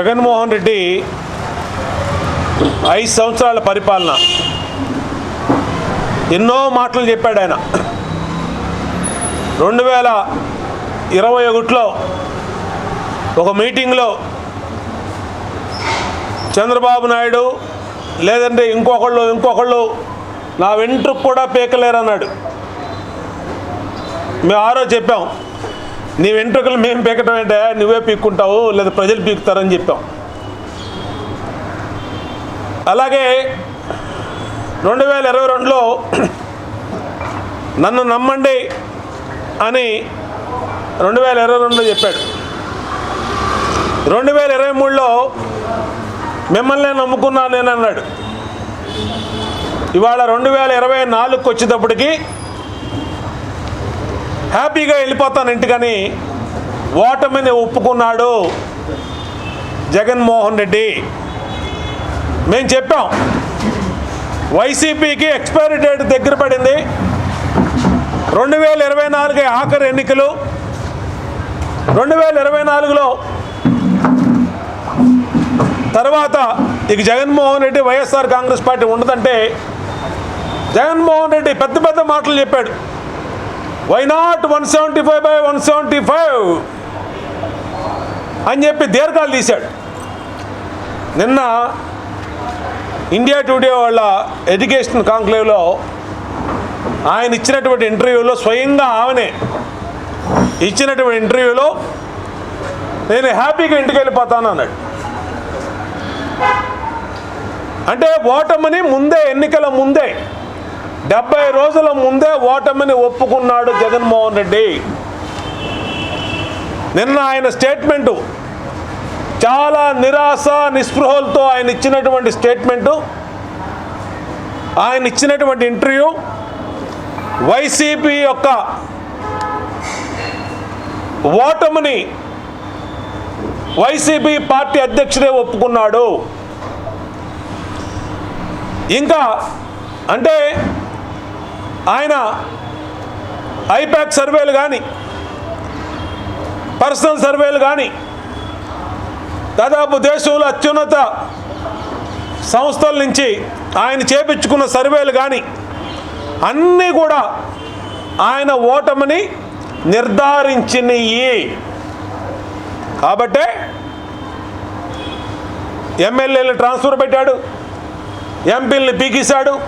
జగన్మోహన్ రెడ్డి ఐదు సంవత్సరాల పరిపాలన. ఎన్నో మాటలు చెప్పాడు ఆయన. రెండు వేల ఇరవై ఒకటిలో ఒక మీటింగ్లో చంద్రబాబు నాయుడు లేదంటే ఇంకొకళ్ళు ఇంకొకళ్ళు నా వెంట్రుకు కూడా పీకలేరన్నాడు. మేము ఆరో చెప్పాం. నీ వెంట్రుకలు మేము పీకటం అంటే నువ్వే పీక్కుంటావు లేదా ప్రజలు పీకుతారని చెప్పాం. అలాగే రెండు వేల ఇరవై రెండులో నన్ను నమ్మండి అని రెండు వేల ఇరవై రెండులో చెప్పాడు. రెండు వేల ఇరవై మూడులో మిమ్మల్ని నమ్ముకున్నాను నేను అన్నాడు. ఇవాళ రెండు వేల ఇరవై నాలుగుకి వచ్చేటప్పటికి హ్యాపీగా వెళ్ళిపోతాను ఇంటికని ఓటమిని ఒప్పుకున్నాడు జగన్మోహన్ రెడ్డి. మేము చెప్పాం వైసీపీకి ఎక్స్పైరీ డేట్ దగ్గర పడింది. రెండు వేల ఇరవై నాలుగు ఆఖరి ఎన్నికలు. రెండు వేల ఇరవై నాలుగులో తర్వాత ఇక Jaganmohan Reddy YSR Congress party ఉండదంటే జగన్మోహన్ రెడ్డి పెద్ద పెద్ద మాటలు చెప్పాడు. Why not one seventy five by one seventy five అని చెప్పి దీర్ఘాలు తీశాడు. నిన్న ఇండియా టుడే వాళ్ళ ఎడ్యుకేషన్ కాంక్లేవ్లో ఆయన ఇచ్చినటువంటి ఇంటర్వ్యూలో స్వయంగా ఆమెనే ఇచ్చినటువంటి ఇంటర్వ్యూలో నేను హ్యాపీగా ఇంటికి వెళ్ళిపోతాను అన్నాడు. అంటే ఓటమిని ముందే ఎన్నికల ముందే డెబ్బై రోజుల ముందే ఓటమిని ఒప్పుకున్నాడు జగన్మోహన్ రెడ్డి. నిన్న ఆయన స్టేట్మెంటు చాలా నిరాశ నిస్పృహలతో ఆయన ఇచ్చినటువంటి స్టేట్మెంటు ఆయన ఇచ్చినటువంటి ఇంటర్వ్యూ వైసీపీ యొక్క ఓటమిని వైసీపీ పార్టీ అధ్యక్షుడే ఒప్పుకున్నాడు. ఇంకా అంటే ఆయన ఐపాక్ సర్వేలు కానీ పర్సనల్ సర్వేలు కానీ దాదాపు దేశంలో అత్యున్నత సంస్థల నుంచి ఆయన చేపించుకున్న సర్వేలు కానీ అన్నీ కూడా ఆయన ఓటమిని నిర్ధారించినయి. కాబట్టే ఎమ్మెల్యేలు ట్రాన్స్ఫర్ పెట్టాడు ఎంపీల్ని పీకేశాడు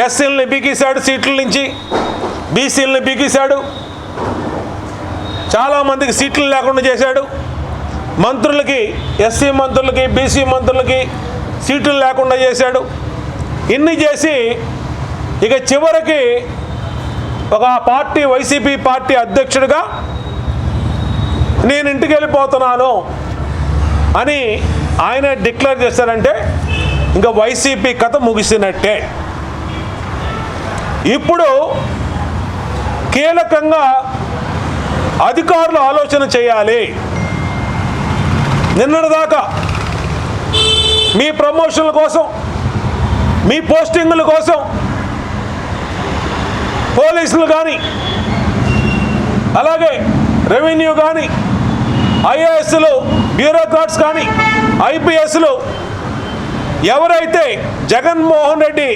ఎస్సీలని పీకేశాడు సీట్ల నుంచి బీసీలని పీకేశాడు. చాలామందికి సీట్లు లేకుండా చేశాడు. మంత్రులకి ఎస్సీ మంత్రులకి బీసీ మంత్రులకి సీట్లు లేకుండా చేశాడు. ఇన్ని చేసి ఇక చివరికి ఒక పార్టీ వైసీపీ పార్టీ అధ్యక్షుడిగా నేను ఇంటికి వెళ్ళిపోతున్నాను అని ఆయన డిక్లేర్ చేశారంటే ఇంకా వైసీపీ కథ ముగిసినట్టే. ఇప్పుడు కీలకంగా అధికారులు ఆలోచన చేయాలి. నిన్నటిదాకా మీ ప్రమోషన్ల కోసం మీ పోస్టింగుల కోసం పోలీసులు కానీ అలాగే రెవెన్యూ కానీ ఐఏఎస్లు బ్యూరోక్రాట్స్ కానీ ఐపీఎస్లు ఎవరైతే జగన్మోహన్ రెడ్డి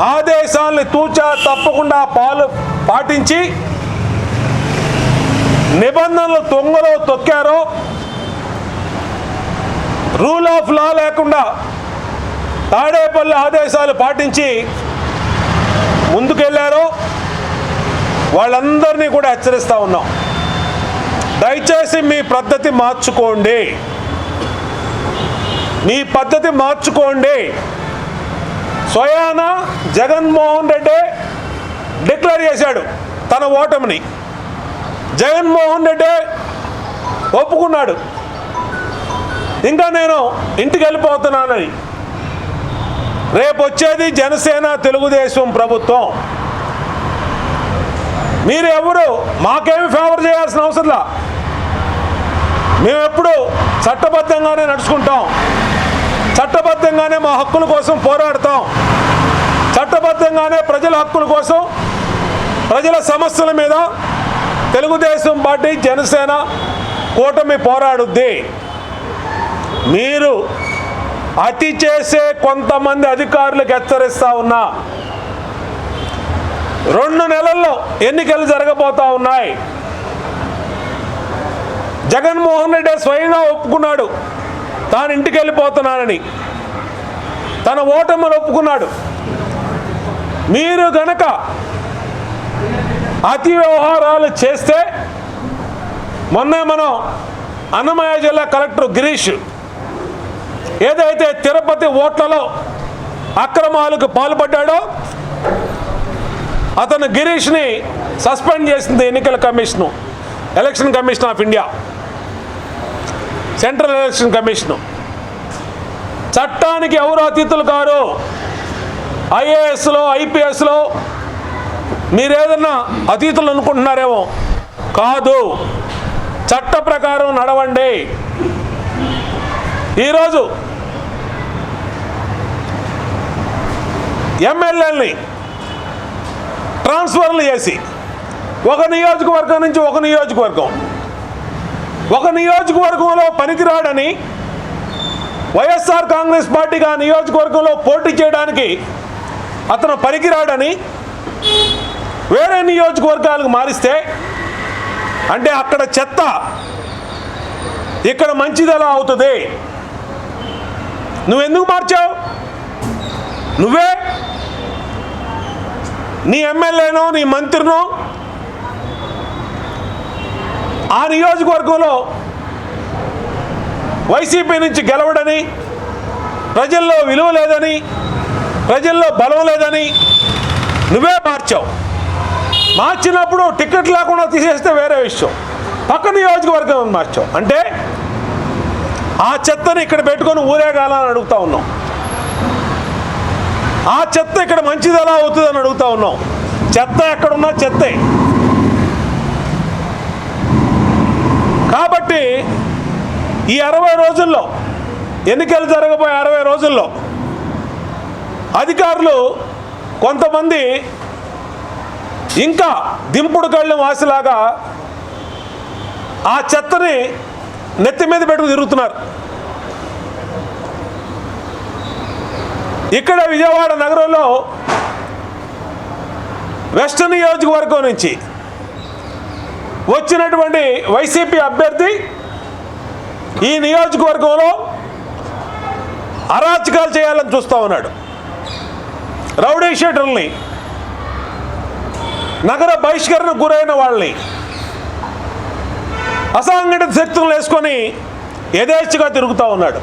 ఆదేశాలను తూచా తప్పకుండా పాలు పాటించి నిబంధనలు తొంగలో తొక్కారో రూల్ ఆఫ్ లా లేకుండా తాడేపల్లి ఆదేశాలు పాటించి ముందుకెళ్ళారో వాళ్ళందరినీ కూడా హెచ్చరిస్తూ ఉన్నాం. దయచేసి మీ పద్ధతి మార్చుకోండి. మీ పద్ధతి మార్చుకోండి. స్వయాన జగన్మోహన్ రెడ్డి డిక్లేర్ చేశాడు తన ఓటమిని. జగన్మోహన్ రెడ్డి ఒప్పుకున్నాడు. ఇంకా నేను ఇంటికి వెళ్ళిపోతున్నానని. రేపు వచ్చేది జనసేన తెలుగుదేశం ప్రభుత్వం. మీరు ఎవరు మాకేమి ఫేవర్ చేయాల్సిన అవసరంలా? మేమెప్పుడు చట్టబద్ధంగానే నడుచుకుంటాం. చట్టబద్ధంగానే మా హక్కుల కోసం పోరాడతాం. చట్టబద్ధంగానే ప్రజల హక్కుల కోసం ప్రజల సమస్యల మీద తెలుగుదేశం పార్టీ జనసేన కూటమి పోరాడుద్ది. మీరు అతి చేసే కొంతమంది అధికారులకు హెచ్చరిస్తా ఉన్నా రెండు నెలల్లో ఎన్నికలు జరగబోతా ఉన్నాయి. జగన్మోహన్ రెడ్డి స్వయంగా ఒప్పుకున్నాడు. తాను ఇంటికి వెళ్ళిపోతున్నానని తన ఓటమిని ఒప్పుకున్నాడు. మీరు గనక అతి వ్యవహారాలు చేస్తే మొన్నే మనం అన్నమయ్య జిల్లా కలెక్టర్ గిరీష్ ఏదైతే తిరుపతి ఓట్లలో అక్రమాలకు పాల్పడ్డాడో అతను గిరీష్ని సస్పెండ్ చేసింది ఎన్నికల commission election commission of India. Central election commission. చట్టానికి ఎవరు అతిథులు కారు? ఐఏఎస్లో ఐపీఎస్లో మీరేదన్నా అతిథులు అనుకుంటున్నారేమో? కాదు. చట్ట ప్రకారం నడవండి. ఈరోజు ఎమ్మెల్యేలని ట్రాన్స్ఫర్లు చేసి ఒక నియోజకవర్గం నుంచి ఒక నియోజకవర్గం ఒక నియోజకవర్గంలో పనికిరాడని వైఎస్ఆర్ కాంగ్రెస్ పార్టీగా నియోజకవర్గంలో పోటీ చేయడానికి అతను పనికిరాడని వేరే నియోజకవర్గాలకు మారిస్తే అంటే అక్కడ చెత్త ఇక్కడ మంచిది ఎలా అవుతుంది? నువ్వెందుకు మార్చావు? నువ్వే నీ ఎమ్మెల్యేనో నీ మంత్రినో ఆ నియోజకవర్గంలో వైసీపీ నుంచి గెలవడని ప్రజల్లో విలువ లేదని ప్రజల్లో బలం లేదని నువ్వే మార్చావు. మార్చినప్పుడు టికెట్ లేకుండా తీసేస్తే వేరే విషయం. పక్క నియోజకవర్గం మార్చావు. అంటే ఆ చెత్తని ఇక్కడ పెట్టుకొని ఊరేగాలని అడుగుతా ఉన్నాం. ఆ చెత్త ఇక్కడ మంచిది ఎలా అవుతుందని అడుగుతా ఉన్నాం. చెత్త ఎక్కడున్నా చెత్తే. కాబట్టి ఈ అరవై రోజుల్లో ఎన్నికలు జరగబోయే అరవై రోజుల్లో అధికారులు కొంతమంది ఇంకా దింపుడు కళ్ళు వాసిలాగా ఆ చెత్తని నెత్తి మీద పెట్టుకు తిరుగుతున్నారు. ఇక్కడ విజయవాడ నగరంలో వెస్ట్ నియోజకవర్గం నుంచి వచ్చినటువంటి వైసీపీ అభ్యర్థి ఈ నియోజకవర్గంలో అరాచకాలు చేయాలని చూస్తూ ఉన్నాడు. రౌడీ షీటర్ని నగర బహిష్కరణకు గురైన వాళ్ళని అసంఘటిత శక్తులను వేసుకొని యథేచ్ఛగా తిరుగుతూ ఉన్నాడు.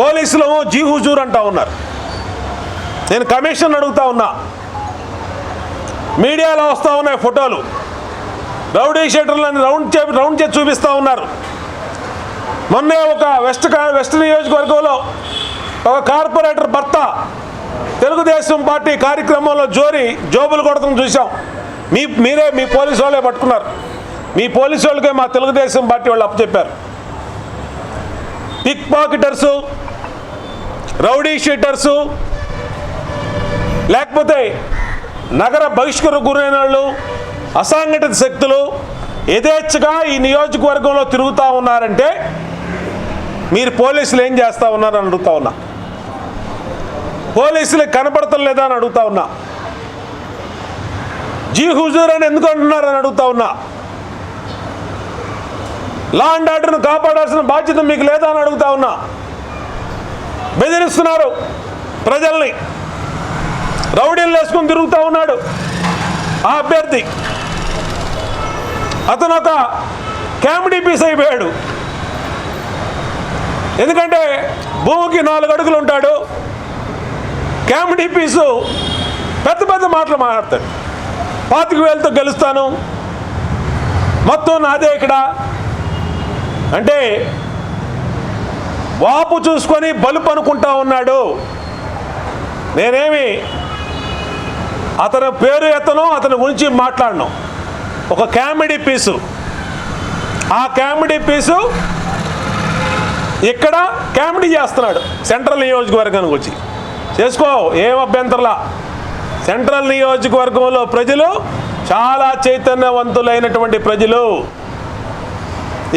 పోలీసులు జీ హుజూర్ అంటా ఉన్నారు. నేను కమిషన్ అడుగుతా ఉన్నా. మీడియాలో వస్తూ ఉన్నాయి ఫోటోలు. రౌడీ షీటర్లను రౌండ్ చే రౌండ్ చేసి చూపిస్తూ ఉన్నారు. మొన్నే ఒక వెస్ట్ వెస్ట్ నియోజకవర్గంలో ఒక కార్పొరేటర్ భర్త తెలుగుదేశం పార్టీ కార్యక్రమంలో జోరి జోబులు కొడతాం చూసాం మీ మీరే మీ పోలీసు వాళ్ళే పట్టుకున్నారు. మీ పోలీసు వాళ్ళకే మా తెలుగుదేశం పార్టీ వాళ్ళు అప్పచెప్పారు. పిక్ పాకెటర్సు రౌడీ షీటర్సు లేకపోతే నగర బహిష్కరు గురైన వాళ్ళు అసంఘటిత శక్తులు యథేచ్ఛగా ఈ నియోజకవర్గంలో తిరుగుతూ ఉన్నారంటే మీరు పోలీసులు ఏం చేస్తూ ఉన్నారని అడుగుతా ఉన్నా. పోలీసులు కనపడటం లేదా అని అడుగుతా ఉన్నా. జీ హుజూర్ అని ఎందుకు అంటున్నారని అడుగుతా ఉన్నా. లా అండ్ ఆర్డర్ను కాపాడాల్సిన బాధ్యత మీకు లేదా అని అడుగుతా ఉన్నా. బెదిరిస్తున్నారు ప్రజల్ని. రౌడీలు వేసుకుని తిరుగుతూ ఉన్నాడు ఆ అభ్యర్థి. అతను ఒక కామెడీ పీస్ అయిపోయాడు. ఎందుకంటే భూమికి నాలుగు అడుగులు ఉంటాడు. కామెడీ పీసు పెద్ద పెద్ద మాటలు మాట్లాడతాడు. పాతిక వేలతో గెలుస్తాను. మొత్తం నాదే ఇక్కడ. అంటే వాపు చూసుకొని బలుపు అనుకుంటా ఉన్నాడు. నేనేమి అతని పేరు ఎత్తను అతని గురించి మాట్లాడను. ఒక కామెడీ పీసు. ఆ కామెడీ పీసు ఇక్కడ కామెడీ చేస్తున్నాడు సెంట్రల్ నియోజకవర్గానికి వచ్చి. చేసుకో ఏం అభ్యంతరలా? సెంట్రల్ నియోజకవర్గంలో ప్రజలు చాలా చైతన్యవంతులైనటువంటి ప్రజలు.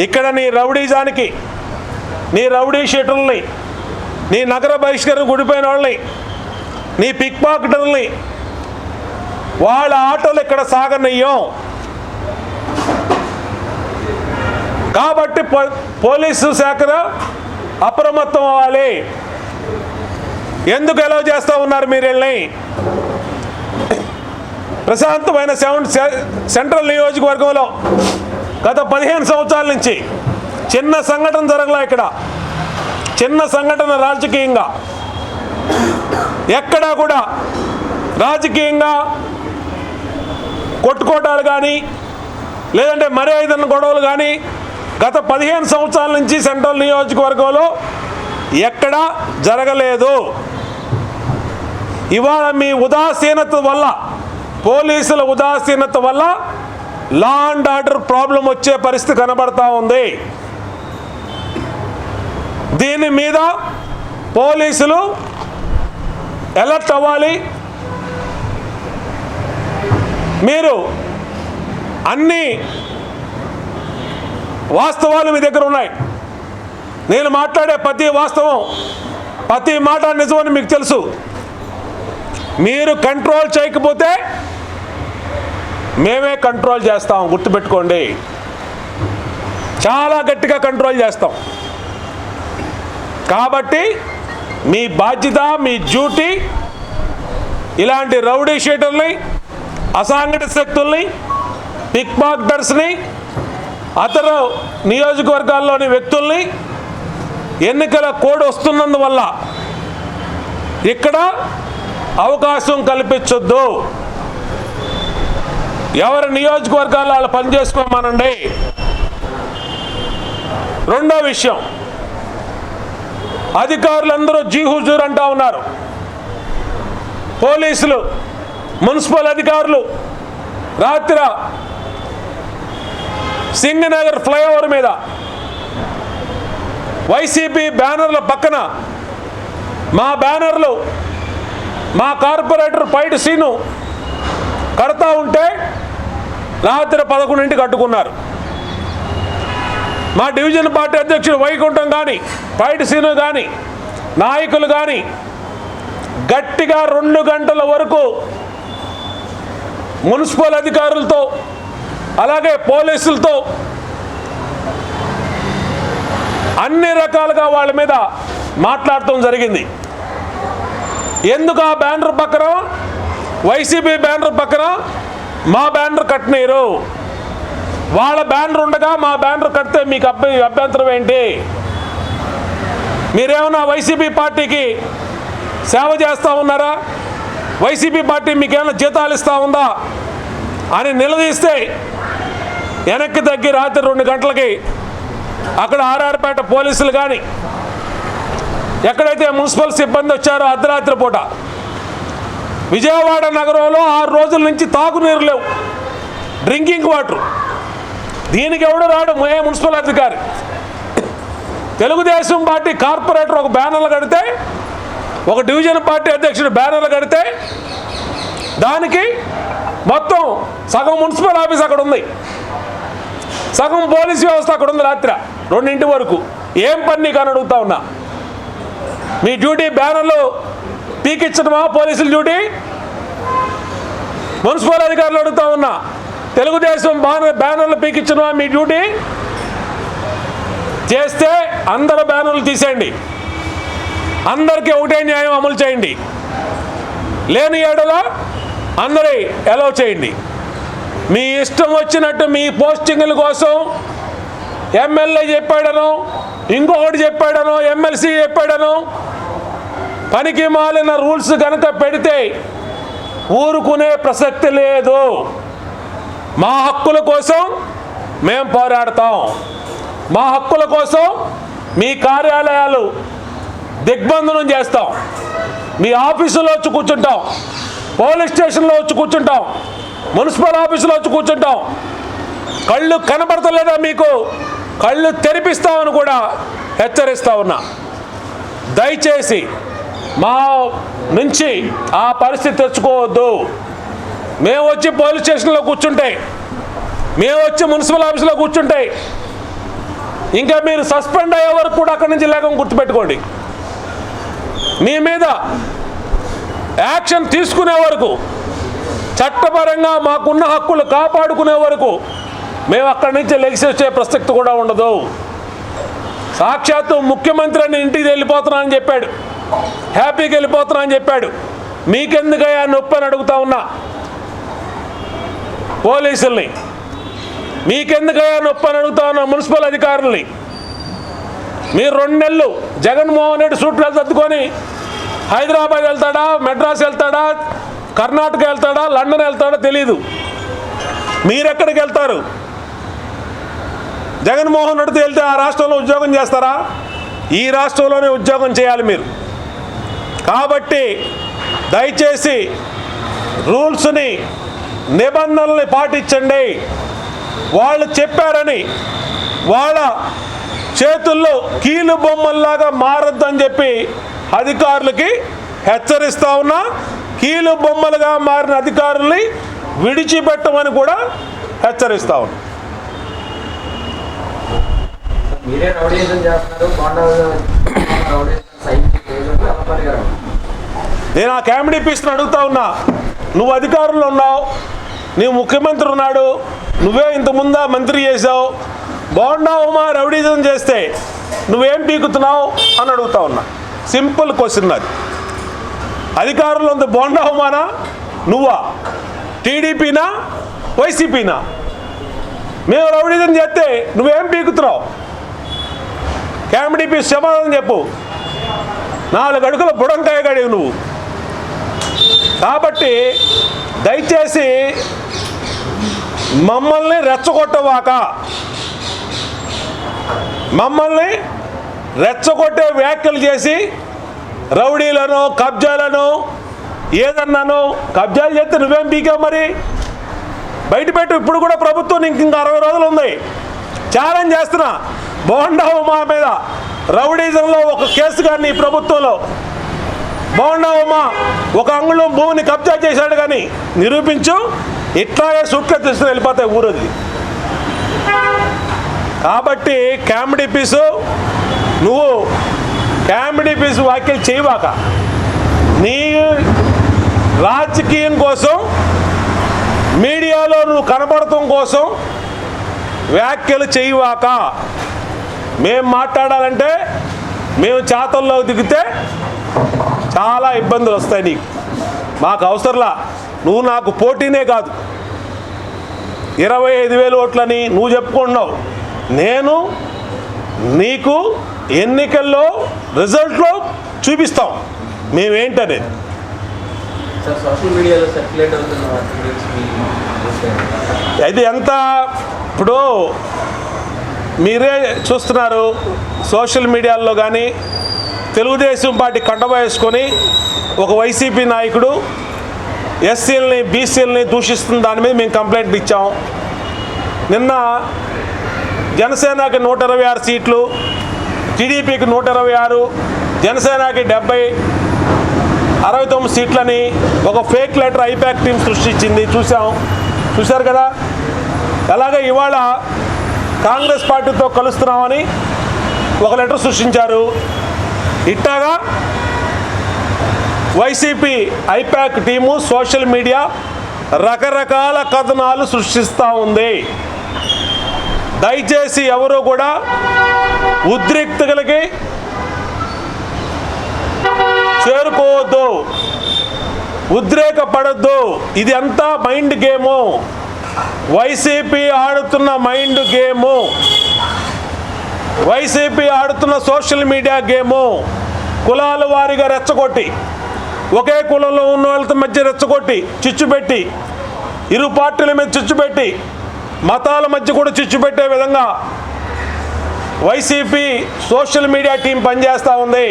ఇక్కడ నీ రౌడీజానికి నీ రౌడీ షీటర్ని నీ నగర బహిష్కరణ గుడిపోయిన వాళ్ళని నీ పిక్ పాకెటర్ని వాళ్ళ ఆటోలు ఇక్కడ సాగనయ్యం కాబట్టి పో- పోలీసు శాఖలో అప్రమత్తం అవ్వాలి. ఎందుకు ఎలా చేస్తూ ఉన్నారు మీరు వీళ్ళని? ప్రశాంతమైన సెవెన్ సెంట్రల్ నియోజకవర్గంలో గత పదిహేను సంవత్సరాల నుంచి చిన్న సంఘటన జరగలా ఇక్కడ. చిన్న సంఘటన రాజకీయంగా. ఎక్కడా కూడా రాజకీయంగా కొట్టుకోటాలు కానీ లేదంటే మరే ఏదైనా గొడవలు కానీ గత పదిహేను సంవత్సరాల నుంచి సెంట్రల్ నియోజకవర్గంలో ఎక్కడా జరగలేదు. ఇవాళ మీ ఉదాసీనత వల్ల పోలీసుల ఉదాసీనత వల్ల లా అండ్ ఆర్డర్ ప్రాబ్లం వచ్చే పరిస్థితి కనబడతా ఉంది. దీని మీద పోలీసులు ఎలర్ట్ అవ్వాలి. మీరు అన్నీ వాస్తవాలు మీ దగ్గర ఉన్నాయి. నేను మాట్లాడే ప్రతి వాస్తవం ప్రతి మాట నిజమని మీకు తెలుసు. మీరు కంట్రోల్ చేయకపోతే మేమే కంట్రోల్ చేస్తాం గుర్తుపెట్టుకోండి. చాలా గట్టిగా కంట్రోల్ చేస్తాం. కాబట్టి మీ బాధ్యత మీ డ్యూటీ ఇలాంటి రౌడీ షీటర్ని అసాంఘటిత శక్తుల్ని పిక్ పాక్టర్స్ని అతను నియోజకవర్గాల్లోని వ్యక్తుల్ని ఎన్నికల కోడ్ వస్తున్నందువల్ల ఇక్కడ అవకాశం కల్పించొద్దు. ఎవరి నియోజకవర్గాల్లో వాళ్ళు పనిచేసుకోమనండి. రెండో విషయం. అధికారులందరూ జీ హుజూర్ అంటా ఉన్నారు. పోలీసులు మున్సిపల్ అధికారులు రాత్రి సింగనగర్ ఫ్లైఓవర్ మీద వైసీపీ బ్యానర్ల పక్కన మా బ్యానర్లు మా కార్పొరేటర్ పైటి సీను కడతా ఉంటే రాత్రి పదకొండింటికి కట్టుకున్నారు మా డివిజన్ పార్టీ అధ్యక్షుడు వైకుంఠం కానీ పైటి సీను కానీ నాయకులు కానీ గట్టిగా రెండు గంటల వరకు మున్సిపల్ అధికారులతో అలాగే పోలీసులతో అన్ని రకాలుగా వాళ్ళ మీద మాట్లాడటం జరిగింది. ఎందుకు ఆ బ్యానర్ పక్కన? వైసీపీ బ్యానర్ పక్కన మా బ్యానర్ కట్టినీరు. వాళ్ళ బ్యానర్ ఉండగా మా బ్యానర్ కడితే మీకు అభ్య అభ్యంతరం ఏంటి? మీరేమన్నా వైసీపీ పార్టీకి సేవ చేస్తూ ఉన్నారా? వైసీపీ పార్టీ మీకేమైనా జీతాలు ఇస్తూ ఉందా? అని నిలదీస్తే వెనక్కి తగ్గి రాత్రి రెండు గంటలకి అక్కడ ఆర్ఆర్పేట పోలీసులు కానీ ఎక్కడైతే మున్సిపల్ సిబ్బంది వచ్చారో అర్ధరాత్రి పూట. విజయవాడ నగరంలో ఆరు రోజుల నుంచి తాగునీరు లేవు. Drinking water. దీనికి ఎవడు రాడు ఏ మున్సిపల్ అధికారి. తెలుగుదేశం పార్టీ కార్పొరేటర్ ఒక బ్యానర్లు కడితే ఒక డివిజన్ పార్టీ అధ్యక్షుడు బ్యానర్లు కడితే దానికి మొత్తం సగం మున్సిపల్ ఆఫీస్ అక్కడ ఉంది. సగం పోలీస్ వ్యవస్థ అక్కడ ఉంది రాత్రి. రెండింటి వరకు. ఏం పని నీకు అని అడుగుతా ఉన్నా. మీ డ్యూటీ బ్యానర్లు పీకిచ్చడమా పోలీసుల డ్యూటీ? మున్సిపల్ అధికారులు అడుగుతా ఉన్నా. తెలుగుదేశం బ్యానర్ బ్యానర్లు పీకిచ్చడమా మీ డ్యూటీ? చేస్తే అందరు బ్యానర్లు తీసేయండి. అందరికీ ఒకటే న్యాయం అమలు చేయండి. లేని ఏడల? అందరి అలౌ చేయండి. మీ ఇష్టం వచ్చినట్టు మీ పోస్టింగ్ల కోసం ఎమ్మెల్యే చెప్పాడను ఇంకొకటి చెప్పాడను ఎమ్మెల్సీ చెప్పాడను పనికి మాలిన రూల్స్ కనుక పెడితే ఊరుకునే ప్రసక్తి లేదు. మా హక్కుల కోసం మేము పోరాడతాం. మా హక్కుల కోసం మీ కార్యాలయాలు దిగ్బంధనం చేస్తాం. మీ ఆఫీసులో వచ్చి కూర్చుంటాం. పోలీస్ స్టేషన్లో వచ్చి కూర్చుంటాం. మున్సిపల్ ఆఫీసులో వచ్చి కూర్చుంటాం. కళ్ళు కనబడతలేదా మీకు? కళ్ళు తెరిపిస్తామని కూడా హెచ్చరిస్తా ఉన్నా. దయచేసి మా నుంచి ఆ పరిస్థితి తెచ్చుకోవద్దు. మేము వచ్చి పోలీస్ స్టేషన్లో కూర్చుంటే మేము వచ్చి మున్సిపల్ ఆఫీసులో కూర్చుంటే ఇంకా మీరు సస్పెండ్ అయ్యే వరకు కూడా అక్కడి నుంచి లేకం గుర్తుపెట్టుకోండి. మీ మీద యాక్షన్ తీసుకునే వరకు చట్టపరంగా మాకున్న హక్కులు కాపాడుకునే వరకు మేము అక్కడి నుంచి లెగిసి వచ్చే ప్రసక్తి కూడా ఉండదు. సాక్షాత్తు ముఖ్యమంత్రి అని ఇంటికి వెళ్ళిపోతున్నానని చెప్పాడు. హ్యాపీకి వెళ్ళిపోతున్నానని చెప్పాడు. మీకెందుకయ్యా నొప్పి అని అడుగుతా ఉన్నా? పోలీసుల్ని. మీకెందుకయ్యా నొప్పి అని అడుగుతా ఉన్నా మున్సిపల్ అధికారుల్ని? మీరు రెండు నెలలు జగన్మోహన్ రెడ్డి సూట్లు సర్దుకొని హైదరాబాద్ వెళ్తాడా? మెడ్రాస్ వెళ్తాడా? కర్ణాటక వెళ్తాడా? లండన్ వెళ్తాడా? తెలీదు. మీరెక్కడికి వెళ్తారు? జగన్మోహన్ రెడ్డితో వెళ్తే ఆ రాష్ట్రంలో ఉద్యోగం చేస్తారా? ఈ రాష్ట్రంలోనే ఉద్యోగం చేయాలి మీరు. కాబట్టి దయచేసి రూల్స్ని నిబంధనల్ని పాటించండి. వాళ్ళు చెప్పారని వాళ్ళ చేతుల్లో కీలు బొమ్మల్లాగా మారొద్దని చెప్పి అధికారులకి హెచ్చరిస్తా ఉన్నా కీలు బొమ్మలుగా మారిన అధికారుల్ని విడిచిపెట్టమని కూడా హెచ్చరిస్తా ఉన్నా. నేను ఆ కామెడీ పీస్ని అడుగుతా ఉన్నా నువ్వు అధికారంలో ఉన్నావు నీవు ముఖ్యమంత్రి ఉన్నాడు నువ్వే ఇంత ముందా మంత్రి చేసావు బాగున్నావుమా రౌడీజం చేస్తే నువ్వేం పీకుతున్నావు అని అడుగుతా ఉన్నా. సింపుల్ క్వశ్చన్ అది. అధికారంలో ఉంది బాగున్నావుమానా నువ్వా? టీడీపీనా? వైసీపీనా? మేము రౌడీజం చేస్తే నువ్వేం పీకుతున్నావు? కామెడీ సమాధానం చెప్పు. నాలుగు అడుగుల బుడంకాయ గడివి నువ్వు. కాబట్టి దయచేసి మమ్మల్ని రెచ్చగొట్టవాక. మమ్మల్ని రెచ్చగొట్టే వ్యాఖ్యలు చేసి రౌడీలను కబ్జాలను ఏదన్నాను కబ్జాలు చేస్తే నువ్వేం పీకావు మరి? బయటపెట్టు ఇప్పుడు కూడా ప్రభుత్వం నీకు ఇంకా అరవై రోజులు ఉంది. ఛాలెంజ్ చేస్తున్నా. బోండా ఉమా మీద రౌడీజంలో ఒక కేసు కానీ ఈ ప్రభుత్వంలో. బోండా ఉమా ఒక అంగుళం భూమిని కబ్జా చేశాడు కానీ నిరూపించు ఇట్లాగే సూట్గా తీసుకుని వెళ్ళిపోతాయి ఊరది. కాబట్టి కామెడీ పీసు నువ్వు కామెడీ పీస్ వ్యాఖ్యలు చేయవాక నీ రాజకీయం కోసం మీడియాలో నువ్వు కనబడటం కోసం వ్యాఖ్యలు చేయవాక మేము మాట్లాడాలంటే మేము చేతల్లో దిగితే చాలా ఇబ్బందులు వస్తాయి నీకు. మాకు అవసరంలా. నువ్వు నాకు పోటీనే కాదు. ఇరవై ఐదు వేలు ఓట్లని నువ్వు చెప్పుకుంటున్నావు. నేను నీకు ఎన్నికల్లో రిజల్ట్లో చూపిస్తాం. మేమేంటనేది? ఇది ఎంత ఇప్పుడు మీరే చూస్తున్నారు సోషల్ మీడియాలో కానీ తెలుగుదేశం పార్టీ కండవ వేసుకొని ఒక వైసీపీ నాయకుడు ఎస్సీలని బీసీలని దూషిస్తున్న దాని మీద మేము కంప్లైంట్ ఇచ్చాం. నిన్న జనసేనకి నూట ఇరవై ఆరు సీట్లు టీడీపీకి నూట ఇరవై ఆరు జనసేనకి డెబ్బై అరవై తొమ్మిది సీట్లని ఒక ఫేక్ లెటర్ ఐపాక్ టీం సృష్టించింది. చూసాం చూశారు కదా? అలాగే ఇవాళ కాంగ్రెస్ పార్టీతో కలుస్తున్నామని ఒక లెటర్ సృష్టించారు. ఇట్టాగా YCP IPAC team social media రకరకాల కథనాలు సృష్టిస్తూ ఉంది. దయచేసి ఎవరు కూడా ఉద్రిక్తలకి చేరుకోవద్దు. ఉద్రేకపడద్దు. ఇది అంతా మైండ్ గేము. వైసీపీ ఆడుతున్న మైండ్ గేము. వైసీపీ ఆడుతున్న సోషల్ మీడియా గేము. కులాల వారిగా రెచ్చగొట్టి ఒకే కులంలో ఉన్న వాళ్ళతో మధ్య రెచ్చగొట్టి చిచ్చు పెట్టి ఇరు పార్టీల మీద చిచ్చు పెట్టి మతాల మధ్య కూడా చిచ్చు పెట్టే విధంగా వైసీపీ సోషల్ మీడియా టీం పనిచేస్తూ ఉంది.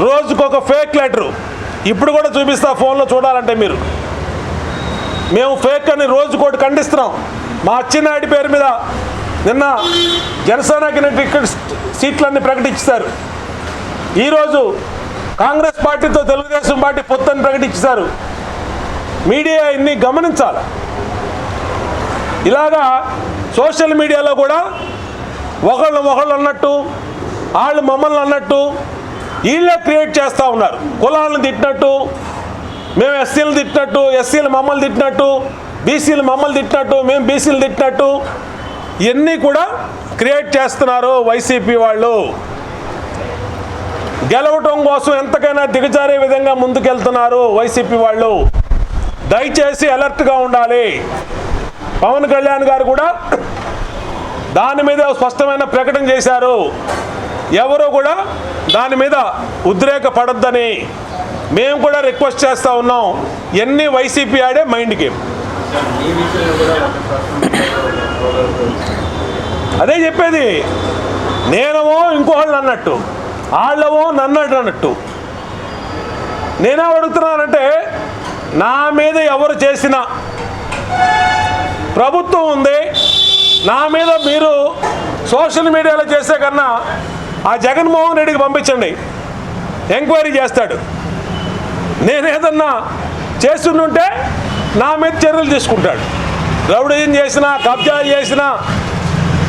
రోజుకొక ఫేక్ లెటరు. ఇప్పుడు కూడా చూపిస్తా ఫోన్లో చూడాలంటే మీరు. మేము ఫేక్ అని రోజుకోటి ఖండిస్తున్నాం. మా అచ్చెన్నాయుడి పేరు మీద నిన్న జనసేనకి టికెట్ సీట్లన్నీ ప్రకటించారు. ఈరోజు కాంగ్రెస్ పార్టీతో తెలుగుదేశం పార్టీ పొత్తని ప్రకటించారు. మీడియా ఇన్ని గమనించాలి. ఇలాగా సోషల్ మీడియాలో కూడా ఒకళ్ళు ఒకళ్ళు అన్నట్టు వాళ్ళు మమ్మల్ని అన్నట్టు వీళ్ళే క్రియేట్ చేస్తూ ఉన్నారు. కులాలను తిట్టినట్టు మేము ఎస్సీలు తిట్టినట్టు ఎస్సీలు మమ్మల్ని తిట్టినట్టు బీసీలు మమ్మల్ని తిట్టినట్టు మేము బీసీలు తిట్టినట్టు ఇవన్నీ కూడా క్రియేట్ చేస్తున్నారు వైసీపీ వాళ్ళు. గెలవటం కోసం ఎంతకైనా దిగజారే విధంగా ముందుకెళ్తున్నారు వైసీపీ వాళ్ళు. దయచేసి అలర్ట్గా ఉండాలి. పవన్ కళ్యాణ్ గారు కూడా దాని మీద స్పష్టమైన ప్రకటన చేశారు. ఎవరు కూడా దాని మీద ఉద్రేక పడొద్దని మేము కూడా రిక్వెస్ట్ చేస్తూ ఉన్నాం. ఎన్ని వైసీపీ ఆడే మైండ్ గేమ్. అదే చెప్పేది. నేనమో ఇంకోళ్ళు అన్నట్టు వాళ్ళమో నన్నట్టు అన్నట్టు. నేనే అడుగుతున్నానంటే నా మీద ఎవరు చేసిన ప్రభుత్వం ఉంది. నా మీద మీరు సోషల్ మీడియాలో చేసే కన్నా ఆ జగన్మోహన్ రెడ్డికి పంపించండి. ఎంక్వైరీ చేస్తాడు. నేనేదన్నా చేస్తుంటే నా మీద చర్యలు తీసుకుంటాడు. రౌడీజం చేసినా కబ్జా చేసినా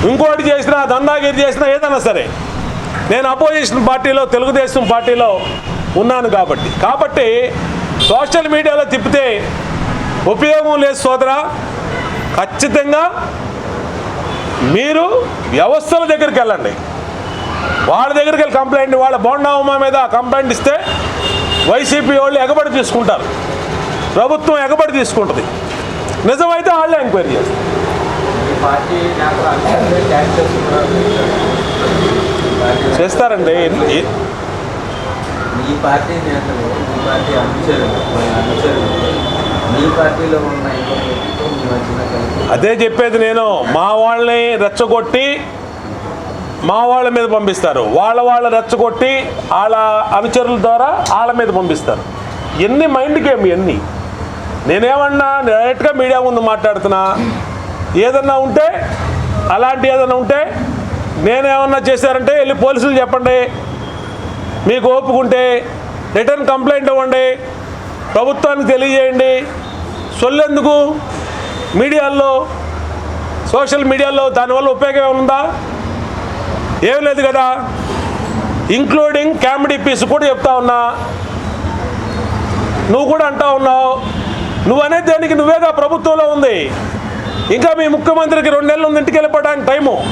ఇంకోటి చేసినా దందాగిరి చేసినా ఏదైనా సరే నేను అపోజిషన్ పార్టీలో తెలుగుదేశం పార్టీలో ఉన్నాను కాబట్టి. కాబట్టి సోషల్ మీడియాలో తిప్పితే ఉపయోగం లేదు సోదరా. ఖచ్చితంగా మీరు వ్యవస్థల దగ్గరికి వెళ్ళండి. వాళ్ళ దగ్గరికి వెళ్ళి కంప్లైంట్ వాళ్ళ బోండా మీద కంప్లైంట్ ఇస్తే వైసీపీ వాళ్ళు ఎగబడి తీసుకుంటారు. ప్రభుత్వం ఎగబడి తీసుకుంటుంది. నిజమైతే వాళ్ళే ఎంక్వైరీ చేస్తారు. చేస్తారండి. పార్టీ నేతలు పార్టీ అనుచరులు మీ పార్టీలో ఉన్న అదే చెప్పేది నేను. మా వాళ్ళని రెచ్చగొట్టి మా వాళ్ళ మీద పంపిస్తారు. వాళ్ళ వాళ్ళ రెచ్చగొట్టి వాళ్ళ అనుచరుల ద్వారా వాళ్ళ మీద పంపిస్తారు. ఎన్ని మైండ్ గేమ్ ఎన్ని? నేనేమన్నా డైరెక్ట్గా మీడియా ముందు మాట్లాడుతున్నా? ఏదన్నా ఉంటే అలాంటి ఏదన్నా ఉంటే నేనేమన్నా చేశారంటే వెళ్ళి పోలీసులు చెప్పండి. మీకు ఓపుకుంటే రిటర్న్ కంప్లైంట్ ఇవ్వండి. ప్రభుత్వానికి తెలియజేయండి. సొల్లెందుకు? మీడియాల్లో సోషల్ మీడియాలో దానివల్ల ఉపయోగం ఏముందా ఉందా? ఏం లేదు కదా. ఇంక్లూడింగ్ కామెడీ పీస్ కూడా చెప్తా ఉన్నా. నువ్వు కూడా అంటా ఉన్నావు. నువ్వు అనేది దానికి నువ్వేగా ప్రభుత్వంలో ఉంది. ఇంకా మీ ముఖ్యమంత్రికి రెండు నెలలు ఉంది ఇంటికి వెళ్ళిపోవడానికి టైము.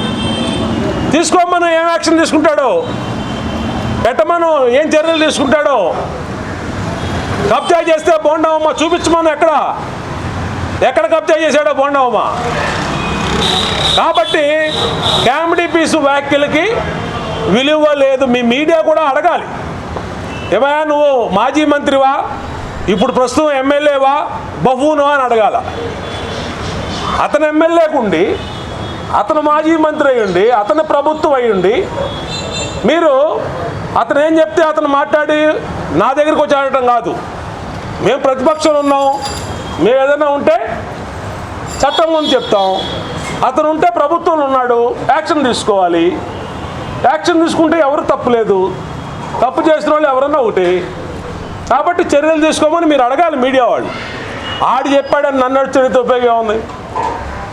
తీసుకోమను ఏం యాక్షన్ తీసుకుంటాడో? పెట్టమను ఏం చర్యలు తీసుకుంటాడో? కబ్జా చేస్తే బోండావమ్మ చూపించమను ఎక్కడ? ఎక్కడ కబ్జా చేశాడో బోండవమా కాబట్టి కామెడీ పీసు వ్యాఖ్యలకి విలువ లేదు. మీ మీడియా కూడా అడగాలి. ఏమయ్యా నువ్వు మాజీ మంత్రివా? ఇప్పుడు ప్రస్తుతం ఎమ్మెల్యేవా? బహువును అని అడగాల. అతను ఎమ్మెల్యేకుండి అతను మాజీ మంత్రి అయ్యుండి అతని ప్రభుత్వం అయ్యుండి మీరు అతను ఏం చెప్తే అతను మాట్లాడి నా దగ్గరికి వచ్చి ఆడటం కాదు. మేము ప్రతిపక్షంలో ఉన్నాం. మేము ఏదైనా ఉంటే చట్టం ముందు చెప్తాం. అతను ఉంటే ప్రభుత్వంలో ఉన్నాడు యాక్షన్ తీసుకోవాలి. యాక్షన్ తీసుకుంటే ఎవరు తప్పు లేదు. తప్పు చేసిన వాళ్ళు ఎవరన్నా ఒకటి. కాబట్టి చర్యలు తీసుకోమని మీరు అడగాలి మీడియా వాళ్ళు. ఆడు చెప్పాడని నన్ను చరిత్ర ఉపయోగం ఉంది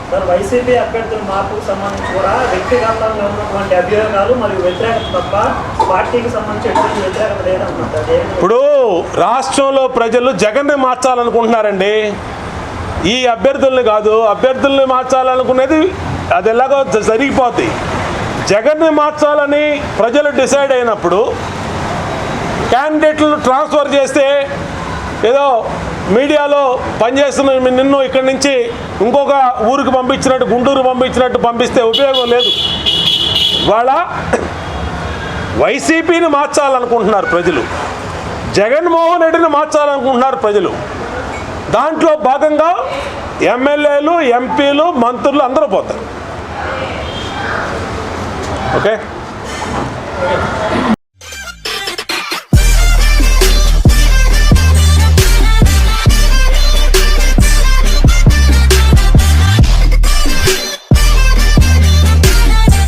సార్ వైసీపీ అభ్యర్థుల మార్పుకు సంబంధించి కూడా వ్యక్తిగతంగా ఉన్నటువంటి అభియోగాలు మరియు వ్యతిరేకత తప్ప పార్టీకి సంబంధించి ఎటువంటి వ్యతిరేకత లేదనుకుంటారు ఇప్పుడు రాష్ట్రంలో ప్రజలు జగన్ని మార్చాలనుకుంటున్నారండి. ఈ అభ్యర్థుల్ని కాదు అభ్యర్థుల్ని మార్చాలనుకునేది అది ఎలాగో జరిగిపోతాయి జగన్ని మార్చాలని ప్రజలు డిసైడ్ అయినప్పుడు క్యాండిడేట్లను ట్రాన్స్ఫర్ చేస్తే ఏదో మీడియాలో పనిచేస్తున్న నిన్ను ఇక్కడి నుంచి ఇంకొక ఊరికి పంపించినట్టు గుంటూరు పంపించినట్టు పంపిస్తే ఉపయోగం లేదు. వాళ్ళ వైసీపీని మార్చాలనుకుంటున్నారు ప్రజలు. జగన్మోహన్ రెడ్డిని మార్చాలనుకుంటున్నారు ప్రజలు. దాంట్లో భాగంగా ఎమ్మెల్యేలు ఎంపీలు మంత్రులు అందరూ పోతారు. ఓకే?